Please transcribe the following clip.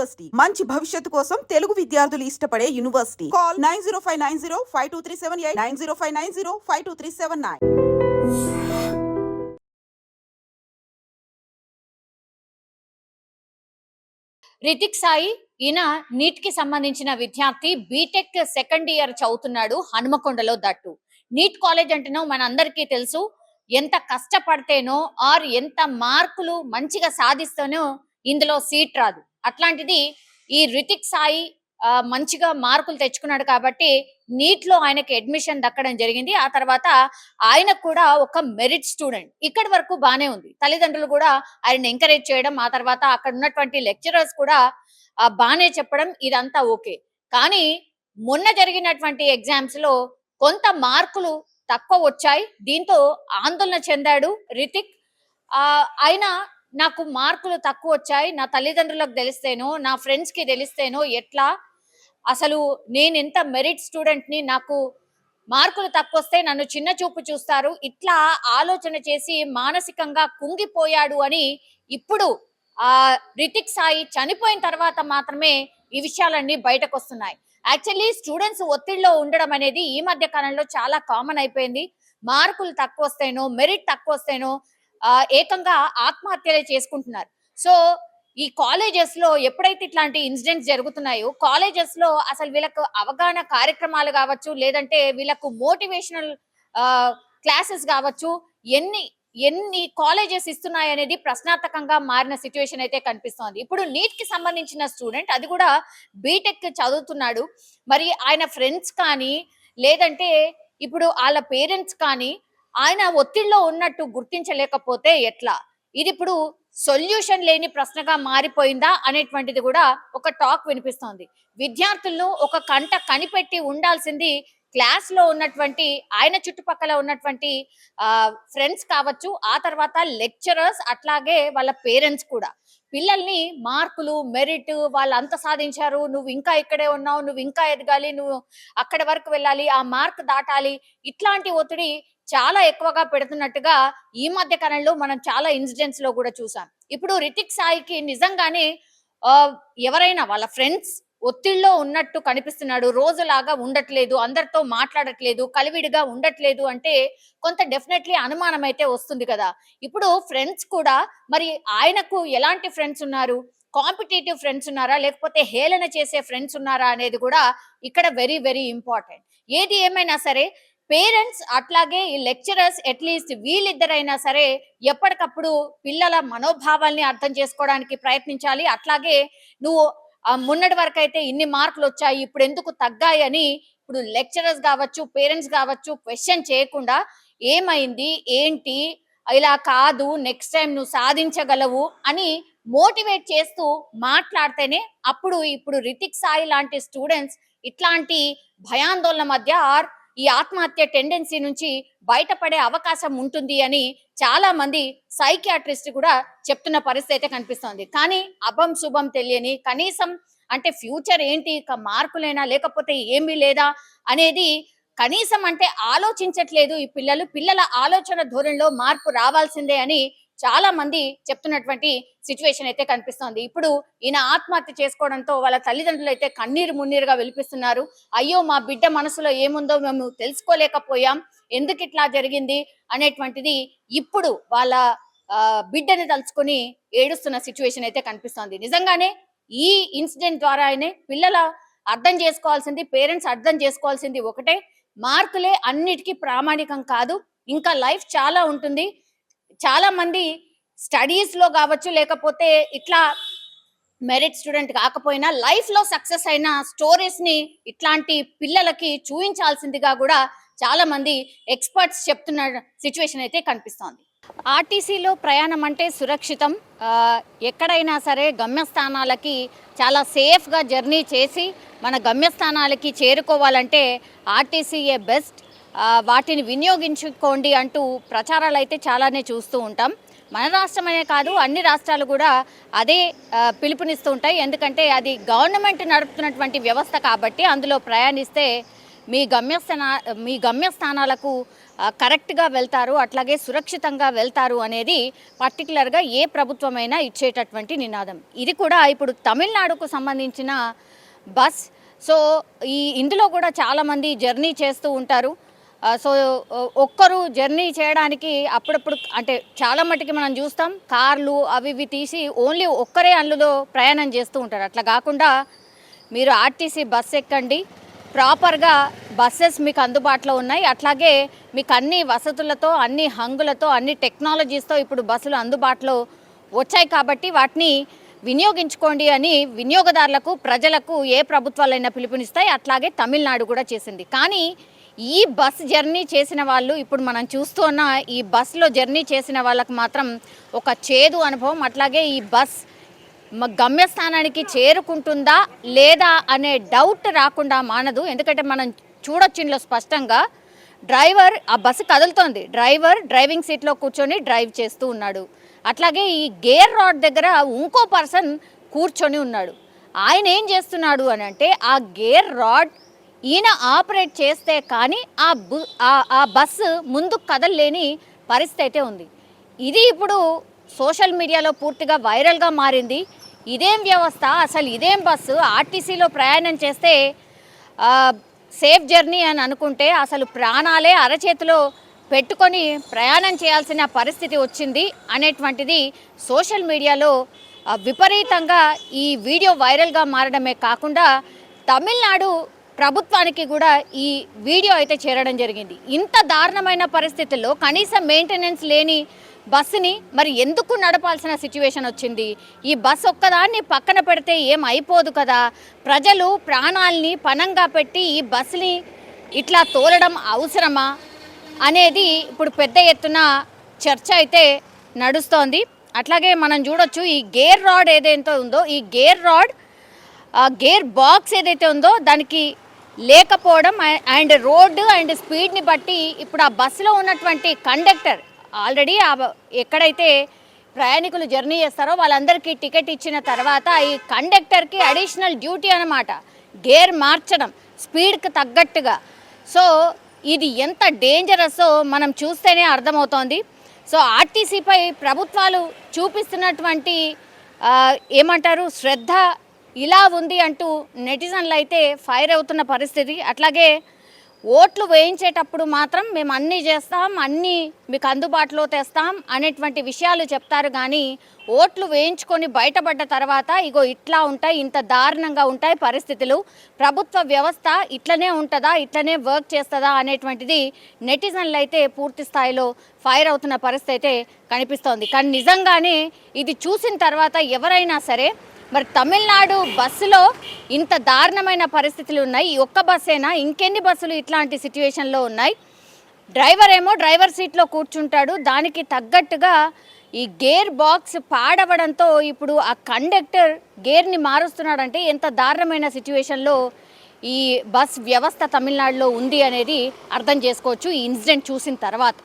University. మంచి భవిష్యత్తు కోసం తెలుగు విద్యార్థులు ఇష్టపడే university. Call nine zero five nine zero five two three seven eight nine zero five nine zero five two three seven nine. Rithik Sai ఈయన నీట్కి సంబంధించిన విద్యార్థి బీటెక్ సెకండ్ ఇయర్ చదువుతున్నాడు హనుమకొండలో దట్టు. నీట్ కాలేజ్ అంటేనో మన అందరికీ తెలుసు ఎంత కష్టపడితేనో ఆర్ ఎంత మార్కులు మంచిగా సాధిస్తేనో ఇందులో సీట్ రాదు. అట్లాంటిది ఈ రితిక్ సాయి మంచిగా మార్కులు తెచ్చుకున్నాడు కాబట్టి నీట్లో ఆయనకి అడ్మిషన్ దక్కడం జరిగింది. ఆ తర్వాత ఆయన కూడా ఒక మెరిట్ స్టూడెంట్ ఇక్కడి వరకు బానే ఉంది. తల్లిదండ్రులు కూడా ఆయన ఎంకరేజ్ చేయడం ఆ తర్వాత అక్కడ ఉన్నటువంటి లెక్చరర్స్ కూడా బానే చెప్పడం ఇదంతా ఓకే. కానీ మొన్న జరిగినటువంటి ఎగ్జామ్స్లో కొంత మార్కులు తక్కువ వచ్చాయి. దీంతో ఆందోళన చెందాడు రితిక్. ఆ ఆయన నాకు మార్కులు తక్కువ వచ్చాయి నా తల్లిదండ్రులకు తెలిస్తేనో నా ఫ్రెండ్స్కి తెలిస్తేనో ఎట్లా? అసలు నేను ఎంత మెరిట్ స్టూడెంట్ని నాకు మార్కులు తక్కువ వస్తే నన్ను చిన్న చూపు చూస్తారు ఇట్లా ఆలోచన చేసి మానసికంగా కుంగిపోయాడు అని ఇప్పుడు ఆ రితిక్ సాయి చనిపోయిన తర్వాత మాత్రమే ఈ విషయాలన్నీ బయటకు వస్తున్నాయి యాక్చువల్లీ స్టూడెంట్స్ ఒత్తిడిలో ఉండడం అనేది ఈ మధ్య కాలంలో చాలా కామన్ అయిపోయింది. మార్కులు తక్కువ వస్తేనో మెరిట్ తక్కువ వస్తేనో ఏకంగా ఆత్మహత్యలే చేసుకుంటున్నారు. సో ఈ కాలేజెస్లో ఎప్పుడైతే ఇట్లాంటి ఇన్సిడెంట్స్ జరుగుతున్నాయో కాలేజెస్లో అసలు వీళ్ళకు అవగాహన కార్యక్రమాలు కావచ్చు లేదంటే వీళ్ళకు మోటివేషనల్ క్లాసెస్ కావచ్చు ఎన్ని ఎన్ని కాలేజెస్ ఇస్తున్నాయి అనేది ప్రశ్నార్థకంగా మారిన సిచ్యువేషన్ అయితే కనిపిస్తోంది. ఇప్పుడు నీట్కి సంబంధించిన స్టూడెంట్ అది కూడా బీటెక్ చదువుతున్నాడు. మరి ఆయన ఫ్రెండ్స్ కానీ లేదంటే ఇప్పుడు వాళ్ళ పేరెంట్స్ కానీ ఆయన ఒత్తిడిలో ఉన్నట్టు గుర్తించలేకపోతే ఎట్లా? ఇది ఇప్పుడు సొల్యూషన్ లేని ప్రశ్నగా మారిపోయిందా అనేటువంటిది కూడా ఒక టాక్ వినిపిస్తోంది. విద్యార్థులను ఒక కంట కనిపెట్టి ఉండాల్సింది క్లాస్లో ఉన్నటువంటి ఆయన చుట్టుపక్కల ఉన్నటువంటి ఫ్రెండ్స్ కావచ్చు ఆ తర్వాత లెక్చరర్స్ అట్లాగే వాళ్ళ పేరెంట్స్ కూడా. పిల్లల్ని మార్కులు మెరిట్ వాళ్ళు అంత సాధించారు నువ్వు ఇంకా ఇక్కడే ఉన్నావు నువ్వు ఇంకా ఎదగాలి నువ్వు అక్కడి వరకు వెళ్ళాలి ఆ మార్క్ దాటాలి ఇట్లాంటి ఒత్తిడి చాలా ఎక్కువగా పెడుతున్నట్టుగా ఈ మధ్య కాలంలో మనం చాలా ఇన్సిడెంట్స్లో కూడా చూసాం. ఇప్పుడు రితిక్ సాయికి నిజంగానే ఎవరైనా వాళ్ళ ఫ్రెండ్స్ ఒత్తిడిలో ఉన్నట్టు కనిపిస్తున్నాడు. రోజులాగా ఉండట్లేదు అందరితో మాట్లాడట్లేదు కలివిడిగా ఉండట్లేదు అంటే కొంత డెఫినెట్లీ అనుమానం అయితే వస్తుంది కదా. ఇప్పుడు ఫ్రెండ్స్ కూడా మరి ఆయనకు ఎలాంటి ఫ్రెండ్స్ ఉన్నారు? కాంపిటేటివ్ ఫ్రెండ్స్ ఉన్నారా? లేకపోతే హేళన చేసే ఫ్రెండ్స్ ఉన్నారా అనేది కూడా ఇక్కడ వెరీ వెరీ ఇంపార్టెంట్ ఏది ఏమైనా సరే పేరెంట్స్ అట్లాగే ఈ లెక్చరర్స్ అట్లీస్ట్ వీళ్ళిద్దరైనా సరే ఎప్పటికప్పుడు పిల్లల మనోభావాల్ని అర్థం చేసుకోవడానికి ప్రయత్నించాలి. అట్లాగే నువ్వు మొన్నటి వరకు అయితే ఇన్ని మార్కులు వచ్చాయి ఇప్పుడు ఎందుకు తగ్గాయి అని ఇప్పుడు లెక్చరర్స్ కావచ్చు పేరెంట్స్ కావచ్చు క్వశ్చన్ చేయకుండా ఏమైంది ఏంటి ఇలా కాదు నెక్స్ట్ టైం నువ్వు సాధించగలవు అని మోటివేట్ చేస్తూ మాట్లాడితేనే అప్పుడు ఇప్పుడు రితిక్ సాయి లాంటి స్టూడెంట్స్ ఇట్లాంటి భయాందోళన మధ్య ఆర్ ఈ ఆత్మహత్య టెండెన్సీ నుంచి బయటపడే అవకాశం ఉంటుంది అని చాలా మంది సైకియాట్రిస్ట్ కూడా చెప్తున్న పరిస్థితి అయితే కనిపిస్తోంది. కానీ అభం శుభం తెలియని కనీసం అంటే ఫ్యూచర్ ఏంటి మార్పులైనా లేకపోతే ఏమీ లేదా అనేది కనీసం అంటే ఆలోచించట్లేదు ఈ పిల్లలు. పిల్లల ఆలోచన ధోరణిలో మార్పు రావాల్సిందే అని చాలా మంది చెప్తున్నటువంటి సిచ్యువేషన్ అయితే కనిపిస్తోంది. ఇప్పుడు ఈయన ఆత్మహత్య చేసుకోవడంతో వాళ్ళ తల్లిదండ్రులు అయితే కన్నీరు మున్నీరుగా వెలిపిస్తున్నారు. అయ్యో మా బిడ్డ మనసులో ఏముందో మేము తెలుసుకోలేకపోయాం. ఎందుకు ఇట్లా జరిగింది అనేటువంటిది ఇప్పుడు వాళ్ళ బిడ్డని తలుచుకొని ఏడుస్తున్న సిచ్యువేషన్ అయితే కనిపిస్తోంది. నిజంగానే ఈ ఇన్సిడెంట్ ద్వారానే పిల్లల అర్థం చేసుకోవాల్సింది పేరెంట్స్ అర్థం చేసుకోవాల్సింది ఒకటే. మార్కులే అన్నిటికీ ప్రామాణికం కాదు. ఇంకా లైఫ్ చాలా ఉంటుంది. చాలా మంది స్టడీస్లో కావచ్చు లేకపోతే ఇట్లా మెరిట్ స్టూడెంట్ కాకపోయినా లైఫ్లో సక్సెస్ అయిన స్టోరీస్ని ఇట్లాంటి పిల్లలకి చూపించాల్సిందిగా కూడా చాలా మంది ఎక్స్పర్ట్స్ చెప్తున్న సిచ్యువేషన్ అయితే కనిపిస్తోంది. ఆర్టీసీలో ప్రయాణం అంటే సురక్షితం. ఎక్కడైనా సరే గమ్యస్థానాలకి చాలా సేఫ్గా జర్నీ చేసి మన గమ్యస్థానాలకి చేరుకోవాలంటే ఆర్టీసీయే బెస్ట్ వాటిని వినియోగించుకోండి అంటూ ప్రచారాలు అయితే చాలానే చూస్తూ ఉంటాం. మన రాష్ట్రమనే కాదు అన్ని రాష్ట్రాలు కూడా అదే పిలుపునిస్తూ ఉంటాయి. ఎందుకంటే అది గవర్నమెంట్ నడుపుతున్నటువంటి వ్యవస్థ కాబట్టి అందులో ప్రయాణిస్తే మీ గమ్యస్థాన మీ గమ్యస్థానాలకు కరెక్ట్గా వెళ్తారు అట్లాగే సురక్షితంగా వెళ్తారు అనేది పర్టికులర్గా ఏ ప్రభుత్వమైనా ఇచ్చేటటువంటి నినాదం. ఇది కూడా ఇప్పుడు తమిళనాడుకు సంబంధించిన బస్. సో ఈ ఇందులో కూడా చాలామంది జర్నీ చేస్తూ ఉంటారు. సో ఒక్కరు జర్నీ చేయడానికి అప్పుడప్పుడు అంటే చాలా మట్టుకి మనం చూస్తాం కార్లు అవి ఇవి తీసి ఓన్లీ ఒక్కరే అందులో ప్రయాణం చేస్తూ ఉంటారు. అట్లా కాకుండా మీరు ఆర్టీసీ బస్ ఎక్కండి ప్రాపర్గా బస్సెస్ మీకు అందుబాటులో ఉన్నాయి. అట్లాగే మీకు అన్ని వసతులతో అన్ని హంగులతో అన్ని టెక్నాలజీస్తో ఇప్పుడు బస్సులు అందుబాటులో వచ్చాయి కాబట్టి వాటిని వినియోగించుకోండి అని వినియోగదారులకు ప్రజలకు ఏ ప్రభుత్వాలైనా పిలుపునిస్తాయి. అట్లాగే తమిళనాడు కూడా చేసింది. కానీ ఈ బస్ జర్నీ చేసిన వాళ్ళు ఇప్పుడు మనం చూస్తున్న ఈ బస్సులో జర్నీ చేసిన వాళ్ళకు మాత్రం ఒక చేదు అనుభవం. అట్లాగే ఈ బస్ గమ్యస్థానానికి చేరుకుంటుందా లేదా అనే డౌట్ రాకుండా మానదు. ఎందుకంటే మనం చూడొచ్చు ఇందులో స్పష్టంగా డ్రైవర్ ఆ బస్సు కదులుతోంది. డ్రైవర్ డ్రైవింగ్ సీట్లో కూర్చొని డ్రైవ్ చేస్తూ ఉన్నాడు. అట్లాగే ఈ గేర్ రాడ్ దగ్గర ఇంకో పర్సన్ కూర్చొని ఉన్నాడు. ఆయన ఏం చేస్తున్నాడు అని అంటే ఆ గేర్ రాడ్ ఈయన ఆపరేట్ చేస్తే కానీ ఆ బు ఆ- బస్సు ముందు కదలలేని పరిస్థితి అయితే ఉంది. ఇది ఇప్పుడు సోషల్ మీడియాలో పూర్తిగా వైరల్గా మారింది. ఇదేం వ్యవస్థ? అసలు ఇదేం బస్సు? ఆర్టీసీలో ప్రయాణం చేస్తే సేఫ్ జర్నీ అని అనుకుంటే అసలు ప్రాణాలే అరచేతిలో పెట్టుకొని ప్రయాణం చేయాల్సిన పరిస్థితి వచ్చింది అనేటువంటిది సోషల్ మీడియాలో విపరీతంగా ఈ వీడియో వైరల్గా మారడమే కాకుండా తమిళనాడు ప్రభుత్వానికి కూడా ఈ వీడియో అయితే చేరడం జరిగింది. ఇంత దారుణమైన పరిస్థితుల్లో కనీసం మెయింటెనెన్స్ లేని బస్సుని మరి ఎందుకు నడపాల్సిన సిచ్యువేషన్ వచ్చింది? ఈ బస్సు ఒక్కదాన్ని పక్కన పెడితే ఏం అయిపోదు కదా? ప్రజలు ప్రాణాల్ని పణంగా పెట్టి ఈ బస్సుని ఇట్లా తోలడం అవసరమా? అనేది ఇప్పుడు పెద్ద ఎత్తున చర్చ అయితే నడుస్తోంది. అట్లాగే మనం చూడొచ్చు ఈ గేర్ రాడ్ ఏదైతే ఉందో ఈ గేర్ రాడ్ ఆ గేర్ బాక్స్ ఏదైతే ఉందో దానికి లేకపోవడం అండ్ రోడ్డు అండ్ స్పీడ్ని బట్టి ఇప్పుడు ఆ బస్సులో ఉన్నటువంటి కండక్టర్ ఆల్రెడీ ఆ ఎక్కడైతే ప్రయాణికులు జర్నీ చేస్తారో వాళ్ళందరికీ టికెట్ ఇచ్చిన తర్వాత ఈ కండక్టర్కి అడిషనల్ డ్యూటీ అన్నమాట. గేర్ మార్చడం స్పీడ్కి తగ్గట్టుగా. సో ఇది ఎంత డేంజరస్ మనం చూస్తేనే అర్థమవుతోంది. సో ఆర్టీసీపై ప్రభుత్వాలు చూపిస్తున్నటువంటి ఏమంటారు శ్రద్ధ ఇలా ఉంది అంటూ నెటిజన్లు అయితే ఫైర్ అవుతున్న పరిస్థితి. అట్లాగే ఓట్లు వేయించేటప్పుడు మాత్రం మేము అన్నీ చేస్తాం అన్నీ మీకు అందుబాటులో తెస్తాం అనేటువంటి విషయాలు చెప్తారు. కానీ ఓట్లు వేయించుకొని బయటపడ్డ తర్వాత ఇగో ఇట్లా ఉంటాయి ఇంత దారుణంగా ఉంటాయి పరిస్థితులు. ప్రభుత్వ వ్యవస్థ ఇట్లనే ఉంటుందా ఇట్లనే వర్క్ చేస్తుందా అనేటువంటిది నెటిజన్లు అయితే పూర్తి స్థాయిలో ఫైర్ అవుతున్న పరిస్థితి అయితే కనిపిస్తోంది. కానీ నిజంగానే ఇది చూసిన తర్వాత ఎవరైనా సరే మరి తమిళనాడు బస్సులో ఇంత దారుణమైన పరిస్థితులు ఉన్నాయి. ఈ ఒక్క బస్సేనా? ఇంకెన్ని బస్సులు ఇట్లాంటి సిచ్యువేషన్లో ఉన్నాయి? డ్రైవర్ ఏమో డ్రైవర్ సీట్లో కూర్చుంటాడు. దానికి తగ్గట్టుగా ఈ గేర్ బాక్స్ పాడవడంతో ఇప్పుడు ఆ కండక్టర్ గేర్ని మారుస్తున్నాడంటే ఎంత దారుణమైన సిచ్యువేషన్లో ఈ బస్ వ్యవస్థ తమిళనాడులో ఉంది అనేది అర్థం చేసుకోవచ్చు. ఈ ఇన్సిడెంట్ చూసిన తర్వాత.